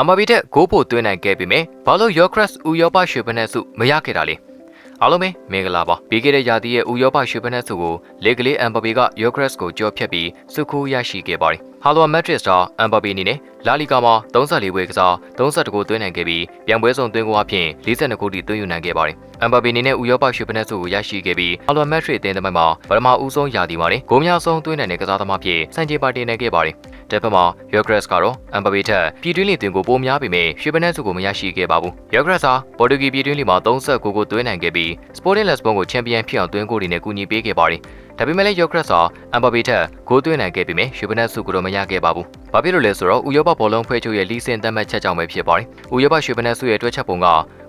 အမဘီတက်ဂိုးပိုသွင်းနိုင်ခဲ့ပေမဲ့ဘာလို့ Yokras ဥရောပရွှေဘက်နဲ့စုမရခဲ့တာလဲအားလုံးပဲမင်္ဂလာပါပြီးခဲ့တဲ့ရာသီရဲ့ဥရောပရွှေဘက်နဲ့စုကိုလေကလေးအမ်ဘဘီက Yokras ကိုကြော်ဖြတ်ပြီးစုခိုးရရှိခဲ့ပါတယ်ဟာလိုမက်ဒရစ်စတာအမ်ဘဘီအနေနဲ့လာလီဂါမှာ34ပွဲကစား32ဂိုးသွင်းနိုင်ခဲ့ပြီးပြန်ပွဲစုံသွင်းဂိုးအဖြစ်42ဂိုးထိသွင်းယူနိုင်ခဲ့ပါတယ်အမ်ဘဘီအနေနဲ့ဥရောပရွှေဘက်နဲ့စုကိုရရှိခဲ့ပြီးဟာလိုမက်ဒရစ်အသင်းသမိုင်းမှာပထမဦးဆုံးရာသီမှာဂိုးများဆုံးသွင်းနိုင်တဲ့ကစားသမားဖြစ်စံချေပါတင်နိုင်ခဲ့ပါတယ် တစ်ဖက်မှာ Yogres ကတော့အမ်ဘဘေထက်ပြည်တွင်းလီတင်ကိုပိုများပေမဲ့ရွှေပနက်စုကိုမရရှိခဲ့ပါဘူး။ Yogres ဟာပေါ်တူဂီပြည်တွင်းလီမှာ39ကိုသွင်းနိုင်ခဲ့ပြီး Sporting Lisbon ကိုချန်ပီယံဖြစ်အောင်သွင်းကိုတွေနဲ့ကူညီပေးခဲ့ပါတယ်။ဒါပေမဲ့လည်း Yogres ဟာအမ်ဘဘေထက်ဂိုးသွင်းနိုင်ခဲ့ပေမဲ့ရွှေပနက်စုကိုတော့မရခဲ့ပါဘူး။ဘာဖြစ်လို့လဲဆိုတော့ဥရောပဘောလုံးဖွဲ့ချုပ်ရဲ့လီစင်သတ်မှတ်ချက်ကြောင့်ပဲဖြစ်ပါတယ်။ဥရောပရွှေပနက်စုရဲ့တွဲချက်ပုံက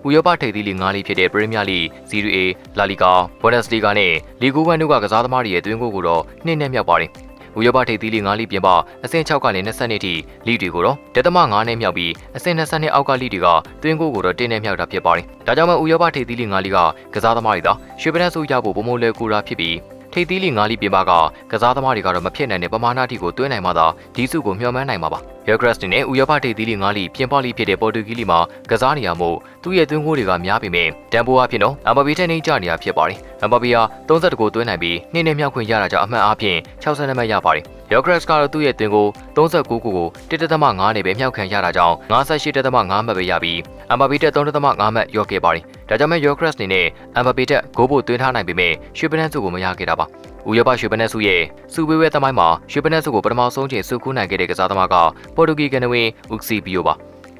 ဥရောပထိပ်သီးလီ၅လီဖြစ်တဲ့ Premier League, Serie A, La Liga, Bundesliga နဲ့ Ligue 1တို့ကကစားသမားတွေရဲ့သွင်းကိုကိုတော့နှင်းနဲ့မြောက်ပါတယ်။ ဥရောပထိပ်သီးလီ9လီပြင်ပအဆင့်6ကနေ20နှစ်ထိလီတွေကိုတော့ဒသမ9နဲ့မြောက်ပြီးအဆင့်20နှစ်အောက်ကလီတွေကတွင်းကိုကိုတော့တင်းနဲ့မြောက်တာဖြစ်ပါတယ်။ဒါကြောင့်မှဥရောပထိပ်သီးလီ9လီကကစားသမားတွေသာရွှေပနက်စုရဖို့ပုံမလဲကူတာဖြစ်ပြီးထိပ်သီးလီ9လီပြင်ပကကစားသမားတွေကတော့မဖြစ်နိုင်တဲ့ပမာဏတိကိုတွင်းနိုင်မှသာဒီစုကိုမျှော်မှန်းနိုင်မှာပါ။ Yogres နဲ့ဥရောပထိပ်သီးလီ9လီပြင်ပလီဖြစ်တဲ့ပေါ်တူဂီလီမှာကစားနေရမို့သူ့ရဲ့သွင်းကိုတွေကများပေမဲ့တန်ဖိုးအဖြစ်တော့အမ်ဘဘီထက်နှိမ့်ကျနေတာဖြစ်ပါတယ်။အမ်ဘဘီဟာ32ကိုသွင်းနိုင်ပြီးနှင်းနဲ့မြောက်ခွင့်ရတာကြောင့်အမှန်အားဖြင့်60မှတ်ရပါတယ်။ Yogres ကတော့သူ့ရဲ့သွင်းကို39ကိုကို1.5နဲ့ပဲမြောက်ခံရတာကြောင့်58.5မှတ်ပဲရပြီးအမ်ဘဘီတက်3.5မှတ်ရော့ခဲ့ပါတယ်။ဒါကြောင့်မဲ့ Yogres အနေနဲ့အမ်ဘဘီတက်ဂိုးပိုသွင်းထားနိုင်ပေမဲ့ရွှေပနန်းစုကိုမရခဲ့တာပါ။ ဥရောပရွှေပနက်စုရဲ့စူဘေးဝဲသမိုင်းမှာရွှေပနက်စုကိုပထမဆုံးချိန်စုကူးနိုင်ခဲ့တဲ့ကစားသမားကပေါ်တူဂီကန်နဝင်းဥက္စီဘီယိုပါ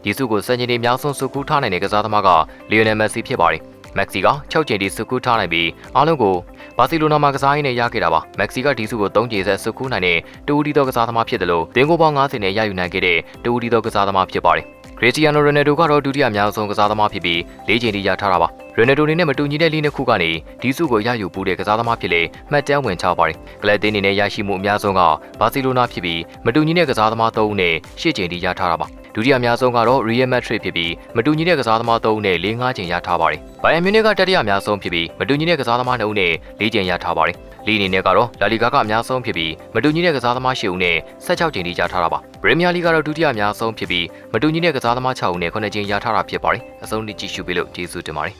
ဒီစုကိုစံချိန်တွေအများဆုံးစုကူးထားနိုင်တဲ့ကစားသမားကလီယိုနယ်မက်ဆီဖြစ်ပါတယ်မက်ဆီက6ချိန်ထိစုကူးထားနိုင်ပြီးအားလုံးကိုဘာစီလိုနာမှာကစားရင်းနဲ့ရခဲ့တာပါမက်ဆီကဒီစုကို3ချိန်ဆက်စုကူးနိုင်တဲ့တူဒီသောကစားသမားဖြစ်တယ်လို့တင်ကိုပေါင်း90နဲ့ရယူနိုင်ခဲ့တဲ့တူဒီသောကစားသမားဖြစ်ပါတယ်ခရစ်စတီယာနိုရိုနယ်ဒိုကတော့ဒုတိယအများဆုံးကစားသမားဖြစ်ပြီး၄ချိန်ထိရထားတာပါ ရိုနယ်ဒိုနေနဲ့မတူညီတဲ့လိနှစ်ခုကနေဒီစုကိုရယူပူးတဲ့ကစားသမားဖြစ်လေမှတ်တမ်းဝင်ချပါတယ်ကလပ်တင်းနေနဲ့ရရှိမှုအများဆုံးကဘာစီလိုနာဖြစ်ပြီးမတူညီတဲ့ကစားသမား၃ဦးနဲ့၈ချိန်ထိရထားတာပါဒုတိယအများဆုံးကတော့ Real Madrid ဖြစ်ပြီးမတူညီတဲ့ကစားသမား၃ဦးနဲ့၄၅ချိန်ရထားပါတယ်ဘိုင်ယန်မြူနစ်ကတတိယအများဆုံးဖြစ်ပြီးမတူညီတဲ့ကစားသမား၂ဦးနဲ့၄ချိန်ရထားပါတယ်လီအနေနဲ့ကတော့လာလီဂါကအများဆုံးဖြစ်ပြီးမတူညီတဲ့ကစားသမား၈ဦးနဲ့16ချိန်ထိရထားတာပါပရီးမီးယားလိကတော့ဒုတိယအများဆုံးဖြစ်ပြီးမတူညီတဲ့ကစားသမား6ဦးနဲ့9ချိန်ရထားတာဖြစ်ပါတယ်အဆုံးထိကြည့်ရှုပေးလို့ကျေးဇူးတင်ပါတယ်